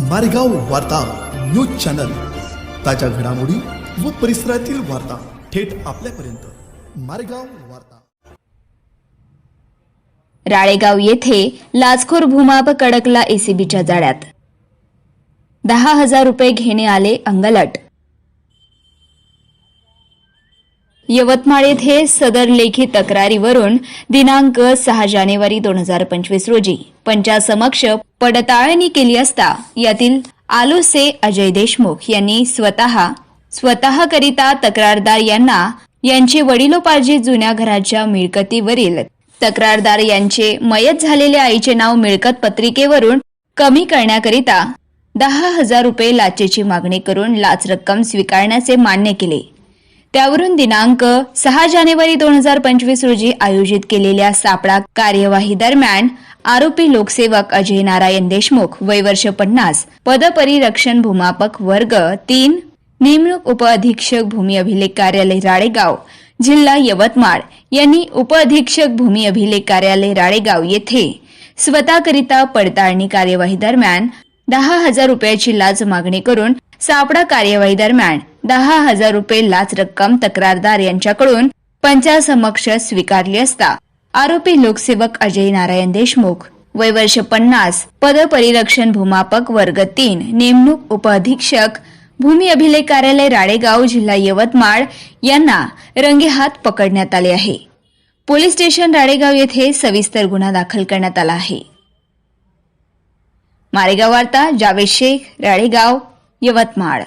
मारेगाव वार्ता news channel. ताज्या घडामोडी व परिसरातील वार्ता थेट आपल्यापर्यंत. मारेगाव वार्ता. राळेगाव येथे लाचखोर भूमाप कडकला एसीबीच्या जाळ्यात. दहा हजार रुपये घेणे आले अंगलट. यवतमाळ येथे सदर लेखी तक्रारीवरून दिनांक सहा जानेवारी दोन हजार पंचवीस रोजी पंचासमक्ष पडताळणी केली असता यातील आलोसे अजय देशमुख यांनी स्वतः स्वतःकरिता तक्रारदार यांना यांचे वडिलोपार्जित जुन्या घराच्या मिळकतीवरील तक्रारदार यांचे मयत झालेल्या आईचे नाव मिळकत पत्रिकेवरून कमी करण्याकरिता दहा हजार रुपये लाचेची मागणी करून लाच रक्कम स्वीकारण्याचे मान्य केले. त्यावरून दिनांक सहा जानेवारी दोन हजार पंचवीस रोजी आयोजित केलेल्या सापळा कार्यवाही दरम्यान आरोपी लोकसेवक अजय नारायण देशमुख वय वर्ष पन्नास पदपरिरक्षण भूमापक वर्ग तीन नेमणूक उपअधीक्षक भूमी अभिलेख कार्यालय राळेगाव जिल्हा यवतमाळ यांनी उपअधीक्षक भूमी अभिलेख कार्यालय राळेगाव येथे स्वतःकरिता पडताळणी कार्यवाही दरम्यान दहा हजार रुपयाची लाच मागणी करून सापळा कार्यवाही दरम्यान दहा हजार रुपये लाच रक्कम तक्रारदार यांच्याकडून पंचासमक्ष स्वीकारली असता आरोपी लोकसेवक अजय नारायण देशमुख. वय वर्ष पन्नास पदपरिरक्षण भूमापक वर्ग तीन नेमणूक उपअधीक्षक भूमी अभिलेख कार्यालय राळेगाव जिल्हा यवतमाळ यांना रंगेहात पकडण्यात आले आहे. पोलीस स्टेशन राळेगाव येथे सविस्तर गुन्हा दाखल करण्यात आला आहे. मारेगाव वार्ता जावेद शेख राळेगाव यवतमाळ.